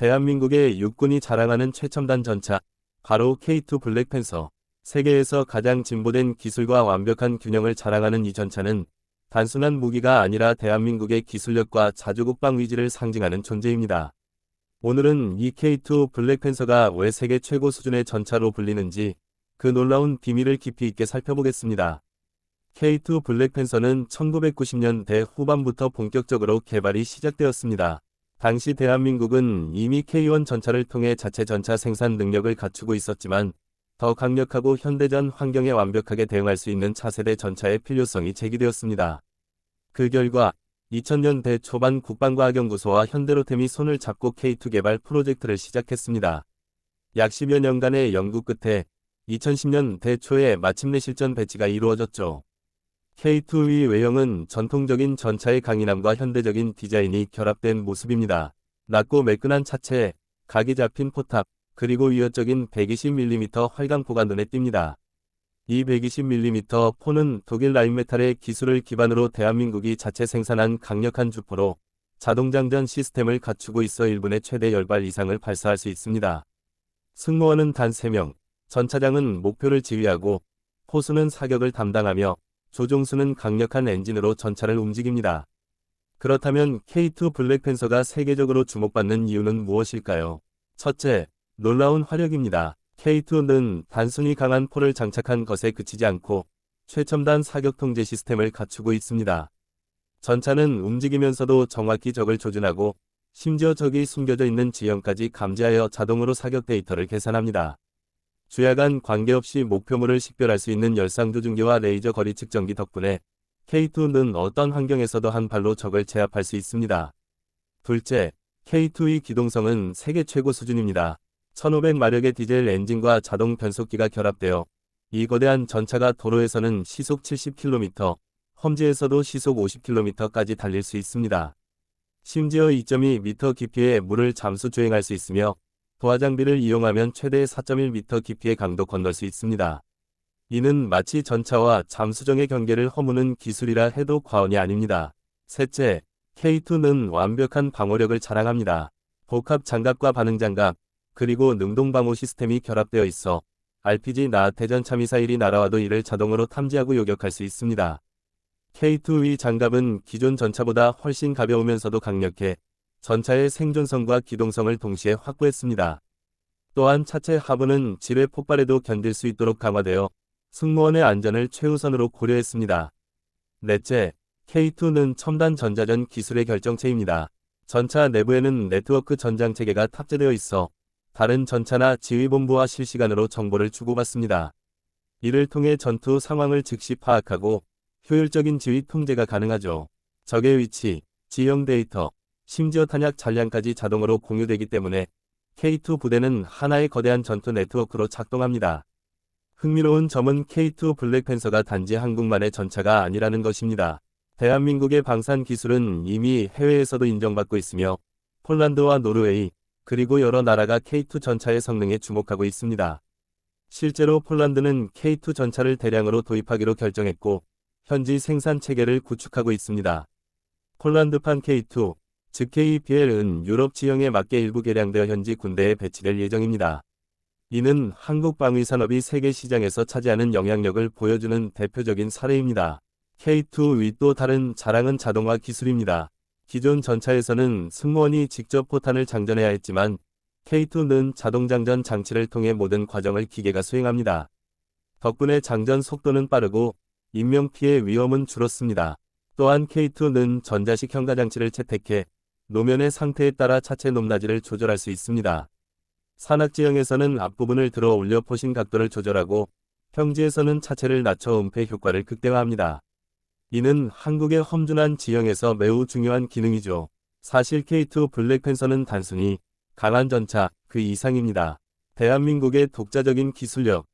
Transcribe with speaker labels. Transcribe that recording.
Speaker 1: 대한민국의 육군이 자랑하는 최첨단 전차, 바로 K2 블랙팬서. 세계에서 가장 진보된 기술과 완벽한 균형을 자랑하는 이 전차는 단순한 무기가 아니라 대한민국의 기술력과 자주국방 위지를 상징하는 존재입니다. 오늘은 이 K2 블랙팬서가 왜 세계 최고 수준의 전차로 불리는지 그 놀라운 비밀을 깊이 있게 살펴보겠습니다. K2 블랙팬서는 1990년대 후반부터 본격적으로 개발이 시작되었습니다. 당시 대한민국은 이미 K1 전차를 통해 자체 전차 생산 능력을 갖추고 있었지만 더 강력하고 현대전 환경에 완벽하게 대응할 수 있는 차세대 전차의 필요성이 제기되었습니다. 그 결과 2000년대 초반 국방과학연구소와 현대로템이 손을 잡고 K2 개발 프로젝트를 시작했습니다. 약 10여 년간의 연구 끝에 2010년 대초에 마침내 실전 배치가 이루어졌죠. K2의 외형은 전통적인 전차의 강인함과 현대적인 디자인이 결합된 모습입니다. 낮고 매끈한 차체, 각이 잡힌 포탑, 그리고 위협적인 120mm 활강포가 눈에 띕니다. 이 120mm 포는 독일 라인메탈의 기술을 기반으로 대한민국이 자체 생산한 강력한 주포로 자동장전 시스템을 갖추고 있어 1분의 최대 열발 이상을 발사할 수 있습니다. 승무원은 단 3명, 전차장은 목표를 지휘하고 포수는 사격을 담당하며 조종수는 강력한 엔진으로 전차를 움직입니다. 그렇다면 K2 블랙팬서가 세계적으로 주목받는 이유는 무엇일까요? 첫째, 놀라운 화력입니다. K2는 단순히 강한 포를 장착한 것에 그치지 않고 최첨단 사격 통제 시스템을 갖추고 있습니다. 전차는 움직이면서도 정확히 적을 조준하고 심지어 적이 숨겨져 있는 지형까지 감지하여 자동으로 사격 데이터를 계산합니다. 주야간 관계없이 목표물을 식별할 수 있는 열상조준기와 레이저 거리 측정기 덕분에 K2는 어떤 환경에서도 한 발로 적을 제압할 수 있습니다. 둘째, K2의 기동성은 세계 최고 수준입니다. 1500마력의 디젤 엔진과 자동 변속기가 결합되어 이 거대한 전차가 도로에서는 시속 70km, 험지에서도 시속 50km까지 달릴 수 있습니다. 심지어 2.2m 깊이의 물을 잠수 주행할 수 있으며 도하 장비를 이용하면 최대 4.1m 깊이의 강도 건널 수 있습니다. 이는 마치 전차와 잠수정의 경계를 허무는 기술이라 해도 과언이 아닙니다. 셋째, K2는 완벽한 방어력을 자랑합니다. 복합 장갑과 반응 장갑, 그리고 능동 방호 시스템이 결합되어 있어 RPG 나 대전차 미사일이 날아와도 이를 자동으로 탐지하고 요격할 수 있습니다. K2의 장갑은 기존 전차보다 훨씬 가벼우면서도 강력해 전차의 생존성과 기동성을 동시에 확보했습니다. 또한 차체 하부는 지뢰 폭발에도 견딜 수 있도록 강화되어 승무원의 안전을 최우선으로 고려했습니다. 넷째, K2는 첨단 전자전 기술의 결정체입니다. 전차 내부에는 네트워크 전장 체계가 탑재되어 있어 다른 전차나 지휘본부와 실시간으로 정보를 주고받습니다. 이를 통해 전투 상황을 즉시 파악하고 효율적인 지휘 통제가 가능하죠. 적의 위치, 지형 데이터, 심지어 탄약 잔량까지 자동으로 공유되기 때문에 K2 부대는 하나의 거대한 전투 네트워크로 작동합니다. 흥미로운 점은 K2 블랙팬서가 단지 한국만의 전차가 아니라는 것입니다. 대한민국의 방산 기술은 이미 해외에서도 인정받고 있으며 폴란드와 노르웨이, 그리고 여러 나라가 K2 전차의 성능에 주목하고 있습니다. 실제로 폴란드는 K2 전차를 대량으로 도입하기로 결정했고 현지 생산 체계를 구축하고 있습니다. 폴란드판 K2, 즉 KPL은 유럽 지형에 맞게 일부 개량되어 현지 군대에 배치될 예정입니다. 이는 한국 방위 산업이 세계 시장에서 차지하는 영향력을 보여주는 대표적인 사례입니다. K2 위 또 다른 자랑은 자동화 기술입니다. 기존 전차에서는 승무원이 직접 포탄을 장전해야 했지만 K2는 자동장전 장치를 통해 모든 과정을 기계가 수행합니다. 덕분에 장전 속도는 빠르고 인명피해 위험은 줄었습니다. 또한 K2는 전자식 현가장치를 채택해 노면의 상태에 따라 차체 높낮이를 조절할 수 있습니다. 산악지형에서는 앞부분을 들어 올려 포신 각도를 조절하고 평지에서는 차체를 낮춰 은폐 효과를 극대화합니다. 이는 한국의 험준한 지형에서 매우 중요한 기능이죠. 사실 K2 블랙팬서는 단순히 강한 전차 그 이상입니다. 대한민국의 독자적인 기술력,